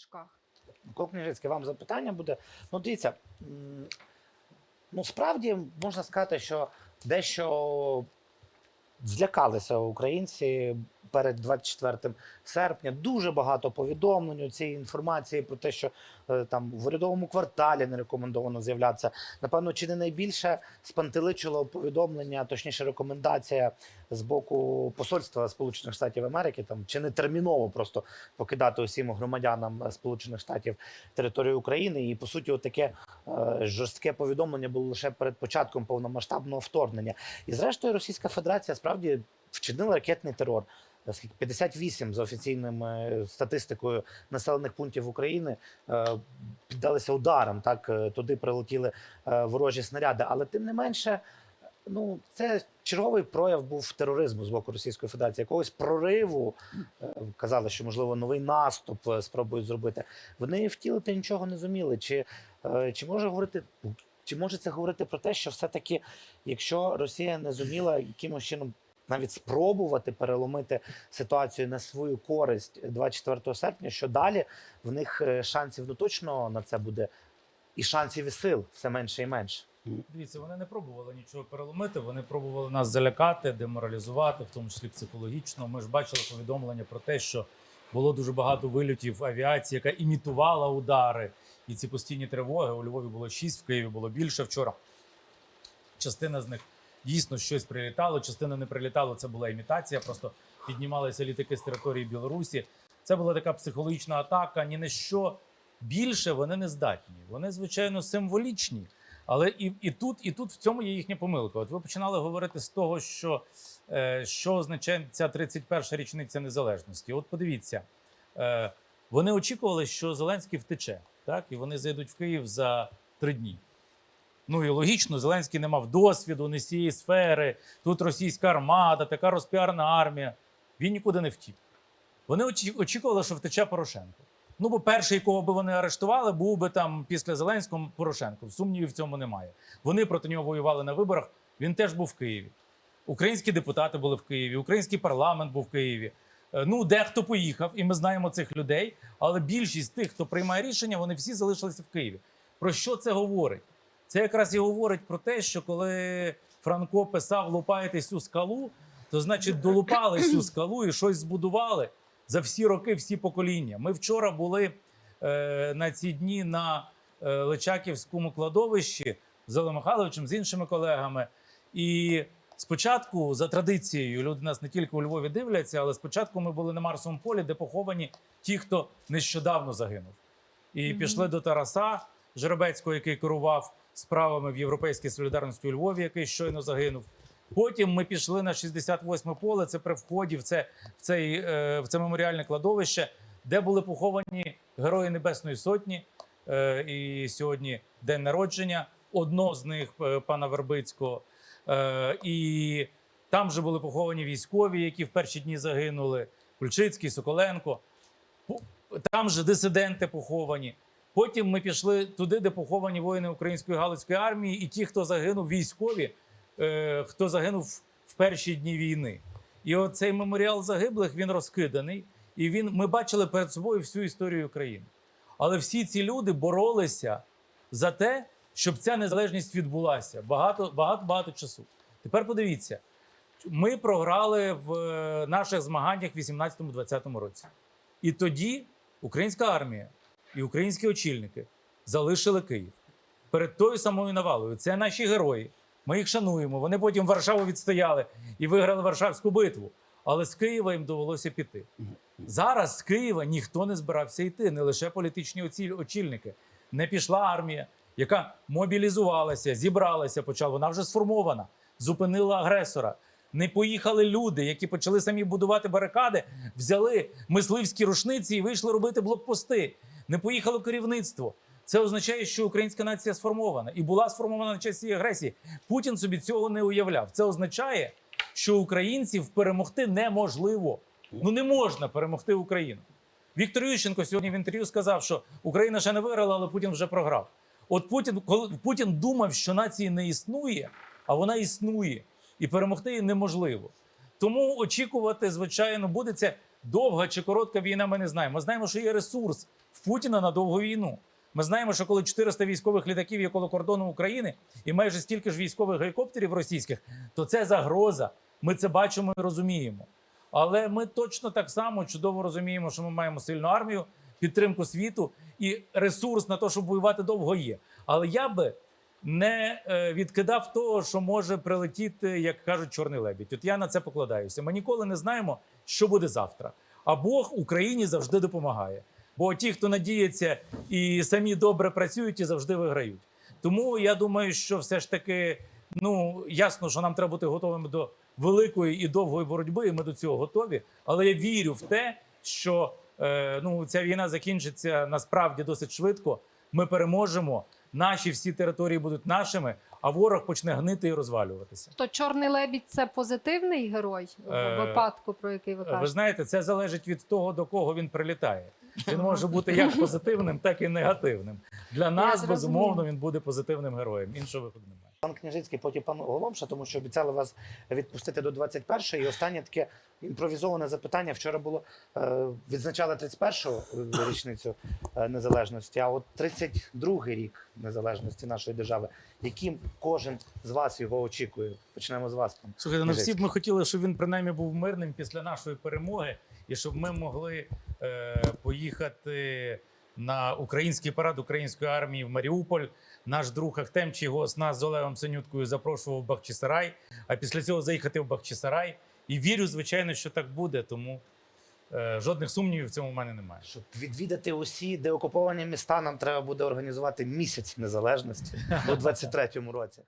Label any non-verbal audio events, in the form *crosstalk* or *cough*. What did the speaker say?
мішках. Микола Княжицький, вам запитання буде. Ну, дивіться, ну справді можна сказати, що дещо злякалися українці перед 24 серпня. Дуже багато повідомлень у цій інформації про те, що е, там в урядовому кварталі не рекомендовано з'являтися. Напевно, чи не найбільше спантеличило повідомлення, точніше, рекомендація з боку посольства Сполучених Штатів Америки, там чи не терміново просто покидати усім громадянам е, Сполучених Штатів територію України. І по суті, таке жорстке повідомлення було лише перед початком повномасштабного вторгнення. І зрештою, Російська Федерація справді вчинила ракетний терор. Е, Скільки 58 за офіційною е, статистикою населених пунктів України е, піддалися ударам. Так е, туди прилетіли ворожі снаряди. Але тим не менше, ну це черговий прояв був тероризму з боку Російської Федерації, якогось прориву. Казали, що можливо новий наступ спробують зробити. Вони втілити нічого не зуміли. Чи, чи може говорити? Чи може це говорити про те, що все-таки, якщо Росія не зуміла якимось чином навіть спробувати переломити ситуацію на свою користь 24 серпня, що далі в них е, шансів ну точно на це буде, і шансів і сил все менше і менше. Дивіться, вони не пробували нічого переломити. Вони пробували нас залякати, деморалізувати, в тому числі психологічно. Ми ж бачили повідомлення про те, що було дуже багато вильотів авіації, яка імітувала удари. І ці постійні тривоги у Львові було 6, в Києві було більше вчора. Частина з них дійсно щось прилітало, частина не прилітало. Це була імітація. Просто піднімалися літаки з території Білорусі. Це була така психологічна атака. Ні на що більше вони не здатні. Вони, звичайно, символічні. Але і, і тут, і тут в цьому є їхня помилка. От ви починали говорити з того, що, е, що означає ця 31-ша річниця незалежності. От подивіться, е, вони очікували, що Зеленський втече, так? І вони зайдуть в Київ за три дні. Ну і логічно, Зеленський не мав досвіду не з цієї сфери. Тут російська армада, така розпіарна армія. Він нікуди не втік. Вони очікували, що втече Порошенко. Ну, бо перший, кого би вони арештували, був би там після Зеленського Порошенко. Сумнівів в цьому немає. Вони проти нього воювали на виборах. Він теж був в Києві. Українські депутати були в Києві, український парламент був в Києві. Е, Ну, дехто поїхав, і ми знаємо цих людей. Але більшість тих, хто приймає рішення, вони всі залишилися в Києві. Про що це говорить? Це якраз і говорить про те, що коли Франко писав лупаєте цю скалу, то значить долупали цю скалу і щось збудували за всі роки, всі покоління. Ми вчора були е, на ці дні на е, Личаківському кладовищі з Олегом Михайловичем, з іншими колегами. І спочатку, за традицією, люди нас не тільки у Львові дивляться, але спочатку ми були на Марсовому полі, де поховані ті, хто нещодавно загинув. І Мгм. пішли до Тараса Жеребецького, який керував справами в Європейській солідарності у Львові, який щойно загинув. Потім ми пішли на 68 поле. Це при вході в це, в цей, е, в це меморіальне кладовище, де були поховані герої Небесної Сотні. Е, і сьогодні день народження одного з них, е, пана Вербицького. І там же були поховані військові, які в перші дні загинули. Кульчицький, Соколенко. Там же дисиденти поховані. Потім ми пішли туди, де поховані воїни української галицької армії, і ті, хто загинув військові, е, хто загинув в перші дні війни. І оцей меморіал загиблих він розкиданий, і він ми бачили перед собою всю історію України. Але всі ці люди боролися за те, щоб ця незалежність відбулася багато багато багато часу. Тепер подивіться, ми програли в е, наших змаганнях в 18-20 році. І тоді українська армія і українські очільники залишили Київ перед тою самою навалою. Це наші герої. Ми їх шануємо. Вони потім Варшаву відстояли і виграли Варшавську битву. Але з Києва їм довелося піти. Зараз з Києва ніхто не збирався йти, не лише політичні очільники. Не пішла армія, яка мобілізувалася, зібралася, почала. Вона вже сформована, зупинила агресора. Не поїхали люди, які почали самі будувати барикади, взяли мисливські рушниці і вийшли робити блокпости. Не поїхало керівництво. Це означає, що українська нація сформована і була сформована на час цієї агресії. Путін собі цього не уявляв. Це означає, що українців перемогти неможливо. Ну не можна перемогти Україну. Віктор Ющенко сьогодні в інтерв'ю сказав, що Україна ще не виграла, але Путін вже програв. От Путін, коли Путін думав, що нації не існує, а вона існує, і перемогти її неможливо. Тому очікувати, звичайно, буде це довга чи коротка війна. Ми не знаємо. Ми знаємо, що є ресурс Путіна на довгу війну. Ми знаємо, що коли 400 військових літаків є коло кордону України і майже стільки ж військових гелікоптерів російських, то це загроза. Ми це бачимо і розуміємо. Але ми точно так само чудово розуміємо, що ми маємо сильну армію, підтримку світу і ресурс на те, щоб воювати довго є. Але я би не е, відкидав того, що може прилетіти, як кажуть, чорний лебідь. От я на це покладаюся. Ми ніколи не знаємо, що буде завтра. А Бог Україні завжди допомагає. Бо ті, хто надіється і самі добре працюють, і завжди виграють. Тому я думаю, що все ж таки, ну ясно, що нам треба бути готовими до великої і довгої боротьби, і ми до цього готові. Але я вірю в те, що е, ну, ця війна закінчиться насправді досить швидко. Ми переможемо. Наші всі території будуть нашими, а ворог почне гнити і розвалюватися. То чорний лебідь це позитивний герой в Е, випадку, про який ви Ви знаєте, це залежить від того, до кого він прилітає. Він може бути як позитивним, так і негативним. Для нас, безумовно, він буде позитивним героєм. Іншого виходу немає. Пан Княжицький, потім пан Голомша, тому що обіцяли вас відпустити до 21-ї. І останнє таке імпровізоване запитання. Вчора було е, відзначали 31-ту річницю е, незалежності, а от 32-й рік незалежності нашої держави. Яким кожен з вас його очікує? Почнемо з вас, пан. Слухайте, ну всі б ми хотіли, щоб він принаймні був мирним після нашої перемоги, і щоб ми могли е, поїхати на український парад української армії в Маріуполь. Наш друг Ахтем Чийгос нас з Олегом Синюткою запрошував в Бахчисарай, а після цього заїхати в Бахчисарай. І вірю, звичайно, що так буде, тому е, жодних сумнівів в цьому в мене немає. Щоб відвідати усі деокуповані міста, нам треба буде організувати місяць незалежності у 23-му *laughs* році.